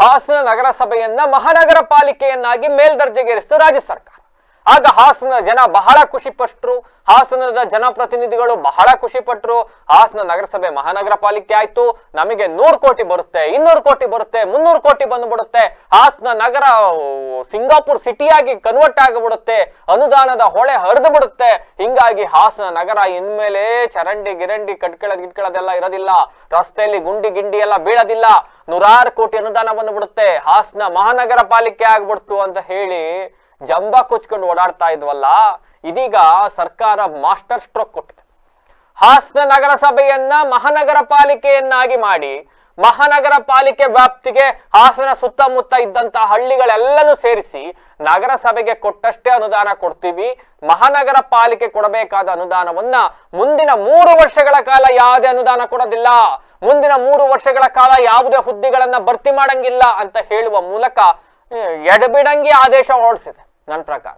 ಹಾಸನ ನಗರಸಭೆಯನ್ನ ಮಹಾನಗರ ಪಾಲಿಕೆಯನ್ನಾಗಿ ಮೇಲ್ದರ್ಜೆಗೇರಿಸಿತು ರಾಜ್ಯ ಸರ್ಕಾರ. ಆಗ ಹಾಸನ ಜನ ಬಹಳ ಖುಷಿ ಪಟ್ಟರು ಹಾಸನದ ಜನಪ್ರತಿನಿಧಿಗಳು ಬಹಳ ಖುಷಿ ಪಟ್ಟರು ಹಾಸನ ನಗರಸಭೆ ಮಹಾನಗರ ಪಾಲಿಕೆ ಆಯ್ತು. ನಮಗೆ ನೂರು ಕೋಟಿ ಬರುತ್ತೆ, ಇನ್ನೂರು ಕೋಟಿ ಬರುತ್ತೆ, ಮುನ್ನೂರು ಕೋಟಿ ಬಂದ್ಬಿಡುತ್ತೆ. ಹಾಸನ ನಗರ, ಸಿಂಗಾಪುರ್ ಸಿಟಿಯಾಗಿ ಕನ್ವರ್ಟ್ ಆಗಿಬಿಡುತ್ತೆ. ಅನುದಾನದ ಹೊಳೆ ಹರಿದು ಬಿಡುತ್ತೆ. ಹಿಂಗಾಗಿ ಹಾಸನ ನಗರ ಇನ್ಮೇಲೆ ಚರಂಡಿ ಗಿರಂಡಿ ಕಟ್ಕಳದ್ ಗಿಟ್ಕೊಳ್ಳೋದೆಲ್ಲ ಇರೋದಿಲ್ಲ. ರಸ್ತೆಯಲ್ಲಿ ಗುಂಡಿ ಗಿಂಡಿ ಎಲ್ಲ ಬೀಳೋದಿಲ್ಲ. ನೂರಾರು ಕೋಟಿ ಅನುದಾನ ಬಂದ್ಬಿಡುತ್ತೆ. ಹಾಸನ ಮಹಾನಗರ ಪಾಲಿಕೆ ಆಗ್ಬಿಡ್ತು ಅಂತ ಹೇಳಿ ಜಂಬ ಕೊಚ್ಕೊಂಡು ಓಡಾಡ್ತಾ ಇದ್ವಲ್ಲ, ಇದೀಗ ಸರ್ಕಾರ ಮಾಸ್ಟರ್ ಸ್ಟ್ರೋಕ್ ಕೊಟ್ಟಿದೆ. ಹಾಸನ ನಗರಸಭೆಯನ್ನ ಮಹಾನಗರ ಪಾಲಿಕೆಯನ್ನಾಗಿ ಮಾಡಿ, ಮಹಾನಗರ ಪಾಲಿಕೆ ವ್ಯಾಪ್ತಿಗೆ ಹಾಸನ ಸುತ್ತಮುತ್ತ ಇದ್ದಂತ ಹಳ್ಳಿಗಳೆಲ್ಲನೂ ಸೇರಿಸಿ ನಗರಸಭೆಗೆ ಕೊಟ್ಟಷ್ಟೇ ಅನುದಾನ ಕೊಡ್ತೀವಿ, ಮಹಾನಗರ ಪಾಲಿಕೆ ಕೊಡಬೇಕಾದ ಅನುದಾನವನ್ನ ಮುಂದಿನ ಮೂರು ವರ್ಷಗಳ ಕಾಲ ಯಾವುದೇ ಅನುದಾನ ಕೊಡೋದಿಲ್ಲ. ಮುಂದಿನ ಮೂರು ವರ್ಷಗಳ ಕಾಲ ಯಾವುದೇ ಹುದ್ದೆಗಳನ್ನ ಭರ್ತಿ ಮಾಡಂಗಿಲ್ಲ ಅಂತ ಹೇಳುವ ಮೂಲಕ ಎಡಬಿಡಂಗಿ ಆದೇಶ ಹೊರಡಿಸಿದೆ. ನನ್ನ ಪ್ರಕಾರ.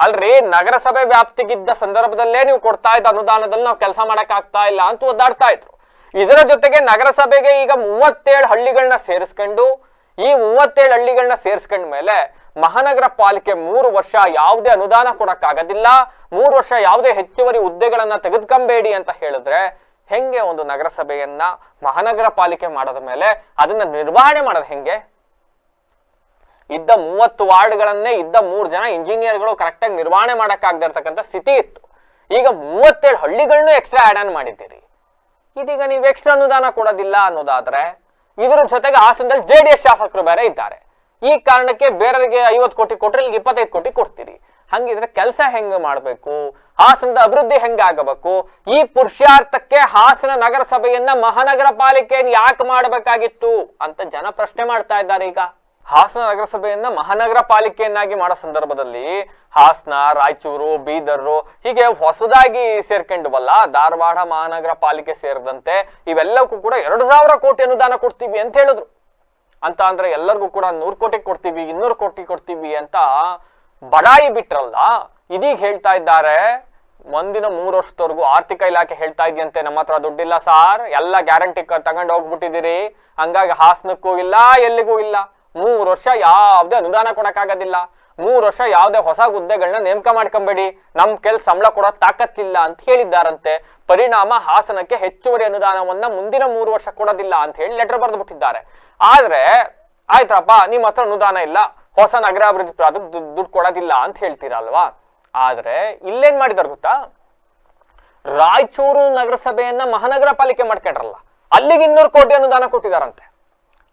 ಅಲ್ರಿ, ನಗರಸಭೆ ವ್ಯಾಪ್ತಿಗಿದ್ದ ಸಂದರ್ಭದಲ್ಲೇ ನೀವು ಕೊಡ್ತಾ ಇದ್ದ ಅನುದಾನದಲ್ಲಿ ನಾವು ಕೆಲಸ ಮಾಡಕ್ ಆಗ್ತಾ ಇಲ್ಲ ಅಂತ ಒದ್ದಾಡ್ತಾ ಇದ್ರು. ಇದರ ಜೊತೆಗೆ ನಗರಸಭೆಗೆ ಈಗ ಮೂವತ್ತೇಳು ಹಳ್ಳಿಗಳನ್ನ ಸೇರಿಸ್ಕೊಂಡು, ಈ ಮೂವತ್ತೇಳು ಹಳ್ಳಿಗಳನ್ನ ಸೇರಿಸ್ಕೊಂಡ ಮೇಲೆ ಮಹಾನಗರ ಪಾಲಿಕೆ ಮೂರು ವರ್ಷ ಯಾವುದೇ ಅನುದಾನ ಕೊಡಕ್ಕಾಗೋದಿಲ್ಲ ಮೂರು ವರ್ಷ ಯಾವುದೇ ಹೆಚ್ಚುವರಿ ಹುದ್ದೆಗಳನ್ನ ತೆಗೆದುಕೊಂಬೇಡಿ ಅಂತ ಹೇಳಿದ್ರೆ ಹೆಂಗೆ ಒಂದು ನಗರಸಭೆಯನ್ನ ಮಹಾನಗರ ಪಾಲಿಕೆ ಮಾಡೋದ ಮೇಲೆ ಅದನ್ನ ನಿರ್ವಹಣೆ ಮಾಡೋದು ಹೆಂಗೆ? ಇದ್ದ ಮೂವತ್ತು ವಾರ್ಡ್ಗಳನ್ನೇ, ಇದ್ದ ಮೂರು ಜನ ಇಂಜಿನಿಯರ್ಗಳು ಕರೆಕ್ಟಾಗಿ ನಿರ್ವಹಣೆ ಮಾಡೋಕ್ಕಾಗದಿರ್ತಕ್ಕಂಥ ಸ್ಥಿತಿ ಇತ್ತು. ಈಗ ಮೂವತ್ತೇಳು ಹಳ್ಳಿಗಳನ್ನೂ ಎಕ್ಸ್ಟ್ರಾ ಆ್ಯಡ್ ಆನ್ ಮಾಡಿದ್ದೀರಿ. ಇದೀಗ ನೀವು ಎಕ್ಸ್ಟ್ರಾ ಅನುದಾನ ಕೊಡೋದಿಲ್ಲ ಅನ್ನೋದಾದ್ರೆ, ಇದರ ಜೊತೆಗೆ ಹಾಸನದಲ್ಲಿ ಜೆ ಡಿ ಎಸ್ ಶಾಸಕರು ಬೇರೆ ಇದ್ದಾರೆ. ಈ ಕಾರಣಕ್ಕೆ ಬೇರೆಯವರಿಗೆ ಐವತ್ತು ಕೋಟಿ ಕೊಟ್ಟರೆ ಇಲ್ಲಿಗೆ ಇಪ್ಪತ್ತೈದು ಕೋಟಿ ಕೊಡ್ತೀರಿ. ಹಂಗಿದ್ರೆ ಕೆಲಸ ಹೆಂಗ್ ಮಾಡಬೇಕು? ಹಾಸನದ ಅಭಿವೃದ್ಧಿ ಹೆಂಗ್ ಆಗಬೇಕು? ಈ ಪುರುಷಾರ್ಥಕ್ಕೆ ಹಾಸನ ನಗರಸಭೆಯನ್ನ ಮಹಾನಗರ ಪಾಲಿಕೆಯನ್ನು ಯಾಕೆ ಮಾಡಬೇಕಾಗಿತ್ತು ಅಂತ ಜನ ಪ್ರಶ್ನೆ ಮಾಡ್ತಾ ಇದ್ದಾರೆ ಈಗ. ಹಾಸನ ನಗರಸಭೆಯನ್ನ ಮಹಾನಗರ ಪಾಲಿಕೆಯನ್ನಾಗಿ ಮಾಡೋ ಸಂದರ್ಭದಲ್ಲಿ ಹಾಸನ, ರಾಯಚೂರು ಬೀದರ್ ಹೀಗೆ ಹೊಸದಾಗಿ ಸೇರ್ಕೊಂಡ್ವಲ್ಲ, ಧಾರವಾಡ ಮಹಾನಗರ ಪಾಲಿಕೆ ಸೇರಿದಂತೆ ಇವೆಲ್ಲಕ್ಕೂ ಕೂಡ ಎರಡು ಸಾವಿರ ಕೋಟಿ ಅನುದಾನ ಕೊಡ್ತೀವಿ ಅಂತ ಹೇಳಿದ್ರು. ಅಂತ ಅಂದ್ರೆ ಎಲ್ಲರಿಗೂ ಕೂಡ ನೂರು ಕೋಟಿ ಕೊಡ್ತೀವಿ, ಇನ್ನೂರು ಕೋಟಿ ಕೊಡ್ತೀವಿ ಅಂತ ಬಡಾಯಿ ಬಿಟ್ರಲ್ಲ, ಇದೀಗ ಹೇಳ್ತಾ ಇದ್ದಾರೆ. ಮುಂದಿನ ಮೂರು ವರ್ಷದವರೆಗೂ ಆರ್ಥಿಕ ಇಲಾಖೆ ಹೇಳ್ತಾ ಇದೆಯಂತೆ, ನಮ್ಮ ಹತ್ರ ದುಡ್ಡಿಲ್ಲ ಸಾರ್, ಎಲ್ಲ ಗ್ಯಾರಂಟಿ ತಗೊಂಡು ಹೋಗ್ಬಿಟ್ಟಿದ್ದೀರಿ ಹಂಗಾಗಿ ಹಾಸನಕ್ಕೂ ಇಲ್ಲ, ಎಲ್ಲಿಗೂ ಇಲ್ಲ. ಮೂರು ವರ್ಷ ಯಾವುದೇ ಅನುದಾನ ಕೊಡಕ್ಕಾಗೋದಿಲ್ಲ. ಮೂರು ವರ್ಷ ಯಾವುದೇ ಹೊಸ ಹುದ್ದೆಗಳನ್ನ ನೇಮಕ ಮಾಡ್ಕೊಂಬೇಡಿ. ನಮ್ ಕೆಲ್ ಸಂಬಳ ಕೊಡೋ ತಾಕತ್ತಿಲ್ಲ ಅಂತ ಹೇಳಿದ್ದಾರಂತೆ. ಪರಿಣಾಮ ಹಾಸನಕ್ಕೆ ಹೆಚ್ಚುವರಿ ಅನುದಾನವನ್ನ ಮುಂದಿನ ಮೂರು ವರ್ಷ ಕೊಡೋದಿಲ್ಲ ಅಂತ ಹೇಳಿ ಲೆಟರ್ ಬರೆದು ಬಿಟ್ಟಿದ್ದಾರೆ ಆದ್ರೆ, ಆಯ್ತಪ್ಪ, ನಿಮ್ಮ ಹತ್ರ ಅನುದಾನ ಇಲ್ಲ. ಹೊಸ ನಗರಾಭಿವೃದ್ಧಿ ಪ್ರಾಜೆಕ್ಟ್ ದುಡ್ಡು ಕೊಡೋದಿಲ್ಲ ಅಂತ ಹೇಳ್ತೀರಲ್ವಾ? ಆದ್ರೆ, ಇಲ್ಲೇನ್ ಮಾಡಿದಾರೆ ಗೊತ್ತಾ? ರಾಯಚೂರು ನಗರಸಭೆಯನ್ನ ಮಹಾನಗರ ಪಾಲಿಕೆ ಮಾಡ್ಕೊಂಡ್ರಲ್ಲ. ಅಲ್ಲಿಗೆ ಇನ್ನೂರು ಕೋಟಿ ಅನುದಾನ ಕೊಟ್ಟಿದಾರಂತೆ.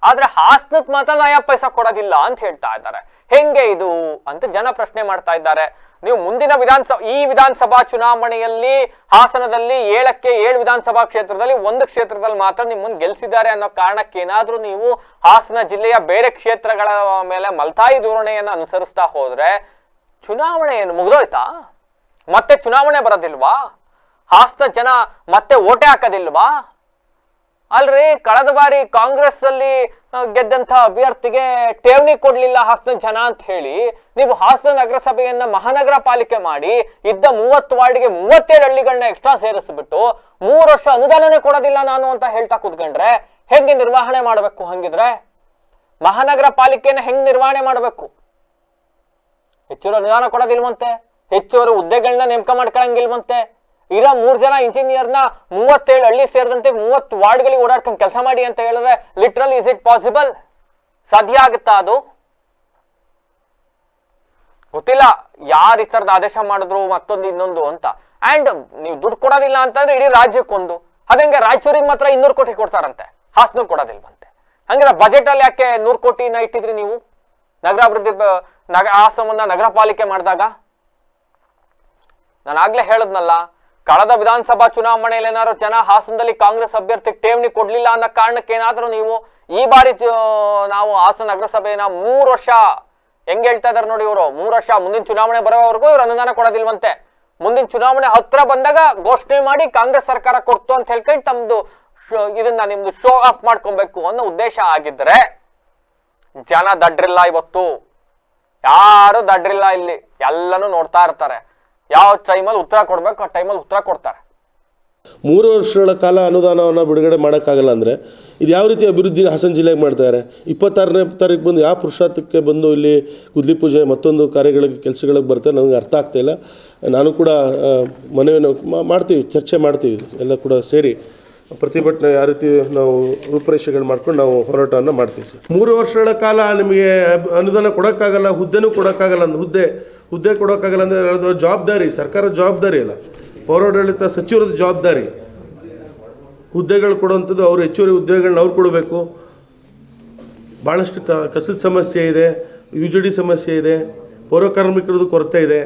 ಆದ್ರೆ ಹಾಸನಕ್ಕೆ ಮಾತ್ರ ನಯಾ ಪೈಸಾ ಕೊಡೋದಿಲ್ಲ ಅಂತ ಹೇಳ್ತಾ ಇದ್ದಾರೆ. ಹೆಂಗೆ ಇದು ಅಂತ ಜನ ಪ್ರಶ್ನೆ ಮಾಡ್ತಾ ಇದ್ದಾರೆ. ನೀವು ಮುಂದಿನ ವಿಧಾನಸಭಾ, ಈ ವಿಧಾನಸಭಾ ಚುನಾವಣೆಯಲ್ಲಿ ಹಾಸನದಲ್ಲಿ ಏಳಕ್ಕೆ ಏಳು ವಿಧಾನಸಭಾ ಕ್ಷೇತ್ರದಲ್ಲಿ ಒಂದು ಕ್ಷೇತ್ರದಲ್ಲಿ ಮಾತ್ರ ನಿಮ್ಮನ್ನು ಗೆಲ್ಸಿದ್ದಾರೆ ಅನ್ನೋ ಕಾರಣಕ್ಕೆ ಏನಾದ್ರೂ ನೀವು ಹಾಸನ ಜಿಲ್ಲೆಯ ಬೇರೆ ಕ್ಷೇತ್ರಗಳ ಮೇಲೆ ಮಲ್ತಾಯಿ ಧೋರಣೆಯನ್ನು ಅನುಸರಿಸ್ತಾ ಹೋದ್ರೆ ಚುನಾವಣೆ ಏನು ಮುಗ್ದೋಯ್ತಾ? ಮತ್ತೆ ಚುನಾವಣೆ ಬರೋದಿಲ್ವಾ? ಹಾಸನ ಜನ ಮತ್ತೆ ಓಟೆ ಹಾಕೋದಿಲ್ವಾ? ಅಲ್ರಿ, ಕಳೆದ ಬಾರಿ ಕಾಂಗ್ರೆಸ್ ಅಲ್ಲಿ ಗೆದ್ದಂತ ಅಭ್ಯರ್ಥಿಗೆ ಠೇವಣಿ ಕೊಡ್ಲಿಲ್ಲ ಹಾಸನ ಜನ ಅಂತ ಹೇಳಿ, ನೀವು ಹಾಸನ ನಗರಸಭೆಯನ್ನ ಮಹಾನಗರ ಪಾಲಿಕೆ ಮಾಡಿ, ಇದ್ದ ಮೂವತ್ತು ವಾರ್ಡ್ಗೆ ಮೂವತ್ತೇಳು ಹಳ್ಳಿಗಳನ್ನ ಎಕ್ಸ್ಟ್ರಾ ಸೇರಿಸ್ಬಿಟ್ಟು, ಮೂರು ವರ್ಷ ಅನುದಾನನೇ ಕೊಡೋದಿಲ್ಲ ನಾನು ಅಂತ ಹೇಳ್ತಾ ಕೂತ್ಕೊಂಡ್ರೆ, ಹೆಂಗೆ ನಿರ್ವಹಣೆ ಮಾಡಬೇಕು ಹಂಗಿದ್ರೆ? ಮಹಾನಗರ ಪಾಲಿಕೆನ ಹೆಂಗ್ ನಿರ್ವಹಣೆ ಮಾಡಬೇಕು? ಹೆಚ್ಚುವರಿ ಅನುದಾನ ಕೊಡೋದಿಲ್ವಂತೆ ಹೆಚ್ಚುವರಿ ಹುದ್ದೆಗಳನ್ನ ನೇಮಕ ಮಾಡ್ಕೊಳಂಗಿಲ್ವಂತೆ ಇರೋ ಮೂರ್ ಜನ ಇಂಜಿನಿಯರ್ನ ಮೂವತ್ತೇಳು ಹಳ್ಳಿ ಸೇರಿದಂತೆ ಮೂವತ್ತು ವಾರ್ಡ್ಗಳಿಗೆ ಓಡಾಡ್ಕೊಂಡು ಕೆಲಸ ಮಾಡಿ ಅಂತ ಹೇಳಿದ್ರೆ ಲಿಟ್ರಲ್ ಇಸ್ ಇಟ್ ಪಾಸಿಬಲ್ ಸಾಧ್ಯ ಆಗುತ್ತಾ ಅದು? ಗೊತ್ತಿಲ್ಲ. ಯಾರು ಈ ತರದ ಆದೇಶ ಮಾಡಿದ್ರು, ಮತ್ತೊಂದು ಇನ್ನೊಂದು ಅಂತ. ಅಂಡ್ ನೀವು ದುಡ್ಡು ಕೊಡೋದಿಲ್ಲ ಅಂತಂದ್ರೆ ಇಡೀ ರಾಜ್ಯಕ್ಕೊಂದು. ಅದಂಗೆ ರಾಯಚೂರಿಗೆ ಮಾತ್ರ ಇನ್ನೂರು ಕೋಟಿ ಕೊಡ್ತಾರಂತೆ. ಹಾಸನ ಕೊಡೋದಿಲ್ವಂತೆ. ಹಂಗಾರೆ ಬಜೆಟ್ ಅಲ್ಲಿ ಯಾಕೆ ನೂರು ಕೋಟಿನ ಇಟ್ಟಿದ್ರಿ ನೀವು? ನಗರಾಭಿವೃದ್ಧಿ ನಗ ಆ ಸಂಬಂಧ ನಗರ ಪಾಲಿಕೆ ಮಾಡಿದಾಗ? ನಾನು ಆಗ್ಲೇ ಹೇಳದ್ನಲ್ಲ ಕಳೆದ ವಿಧಾನಸಭಾ ಚುನಾವಣೆಯಲ್ಲಿ ಏನಾದ್ರು ಜನ ಹಾಸನದಲ್ಲಿ ಕಾಂಗ್ರೆಸ್ ಅಭ್ಯರ್ಥಿಗೆ ಠೇವಣಿ ಕೊಡ್ಲಿಲ್ಲ ಅನ್ನೋ ಕಾರಣಕ್ಕೆ ಏನಾದ್ರೂ ನೀವು ಈ ಬಾರಿ ನಾವು ಹಾಸನ ನಗರಸಭೆಯನ್ನ ಮೂರು ವರ್ಷ ಹೆಂಗೆ ಹೇಳ್ತಾ ಇದಾರೆ ನೋಡಿ ಇವರು? ಮೂರು ವರ್ಷ ಮುಂದಿನ ಚುನಾವಣೆ ಬರೋವರೆಗೂ ಇವ್ರು ಅನುದಾನ ಕೊಡೋದಿಲ್ವಂತೆ. ಮುಂದಿನ ಚುನಾವಣೆ ಹತ್ರ ಬಂದಾಗ ಘೋಷಣೆ ಮಾಡಿ ಕಾಂಗ್ರೆಸ್ ಸರ್ಕಾರ ಕೊಡ್ತು ಅಂತ ಹೇಳ್ಕೊಂಡು ತಮ್ದು ಇದನ್ನ ನಿಮ್ದು ಶೋ ಆಫ್ ಮಾಡ್ಕೊಬೇಕು ಅನ್ನೋ ಉದ್ದೇಶ ಆಗಿದ್ರೆ ಜನ ದಡ್ರಿಲ್ಲ ಇವತ್ತು. ಯಾರು ದಡ್ರಿಲ್ಲ ಇಲ್ಲಿ. ಎಲ್ಲನೂ ನೋಡ್ತಾ ಇರ್ತಾರೆ. ಯಾವ ಟೈಮಲ್ಲಿ ಉತ್ತರ ಕೊಡ್ಬೇಕು, ಆ ಟೈಮಲ್ಲಿ ಉತ್ತರ ಕೊಡ್ತಾರೆ. ಮೂರು ವರ್ಷಗಳ ಕಾಲ ಅನುದಾನವನ್ನು ಬಿಡುಗಡೆ ಮಾಡೋಕ್ಕಾಗಲ್ಲ ಅಂದರೆ ಇದು ಯಾವ ರೀತಿ ಅಭಿವೃದ್ಧಿ ಹಾಸನ ಜಿಲ್ಲೆಗೆ ಮಾಡ್ತಾರೆ ಇಪ್ಪತ್ತಾರನೇ ತಾರೀಕು ಬಂದು ಯಾವ ಪುರುಷಾರ್ಥಕ್ಕೆ ಬಂದು ಇಲ್ಲಿ ಗುದ್ಲಿ ಪೂಜೆ ಮತ್ತೊಂದು ಕಾರ್ಯಗಳಿಗೆ, ಕೆಲಸಗಳಿಗೆ ಬರ್ತಾರೆ ನನಗೆ ಅರ್ಥ ಆಗ್ತಾಯಿಲ್ಲ ನಾನು ಕೂಡ ಮನವಿಯನ್ನು ಮಾಡ್ತೀವಿ, ಚರ್ಚೆ ಮಾಡ್ತೀವಿ, ಎಲ್ಲ ಕೂಡ ಸೇರಿ. ಪ್ರತಿಭಟನೆ ಯಾವ ರೀತಿ ನಾವು ರೂಪರೇಷೆಗಳು ಮಾಡ್ಕೊಂಡು ನಾವು ಹೋರಾಟವನ್ನು ಮಾಡ್ತೀವಿ ಸರ್. ಮೂರು ವರ್ಷಗಳ ಕಾಲ ನಿಮಗೆ ಅನುದಾನ ಕೊಡೋಕ್ಕಾಗಲ್ಲ, ಹುದ್ದೆನೂ ಕೊಡೋಕ್ಕಾಗಲ್ಲ ಅಂದ್ರೆ ಹುದ್ದೆ ಹುದ್ದೆ ಕೊಡೋಕ್ಕಾಗಲ್ಲ ಅಂದರೆ ಅದು ಜವಾಬ್ದಾರಿ, ಸರ್ಕಾರದ ಜವಾಬ್ದಾರಿ ಅಲ್ಲ. ಪೌರಾಡಳಿತ ಸಚಿವರದ ಜವಾಬ್ದಾರಿ. ಹುದ್ದೆಗಳು ಕೊಡುವಂಥದ್ದು ಅವ್ರು ಹೆಚ್ಚುವರಿ ಹುದ್ದೆಗಳನ್ನ ಅವ್ರು ಕೊಡಬೇಕು. ಭಾಳಷ್ಟು ಕಸದ ಸಮಸ್ಯೆ ಇದೆ, ಯು ಜಿ ಡಿ ಸಮಸ್ಯೆ ಇದೆ, ಪೌರಕಾರ್ಮಿಕರದ್ದು ಕೊರತೆ ಇದೆ.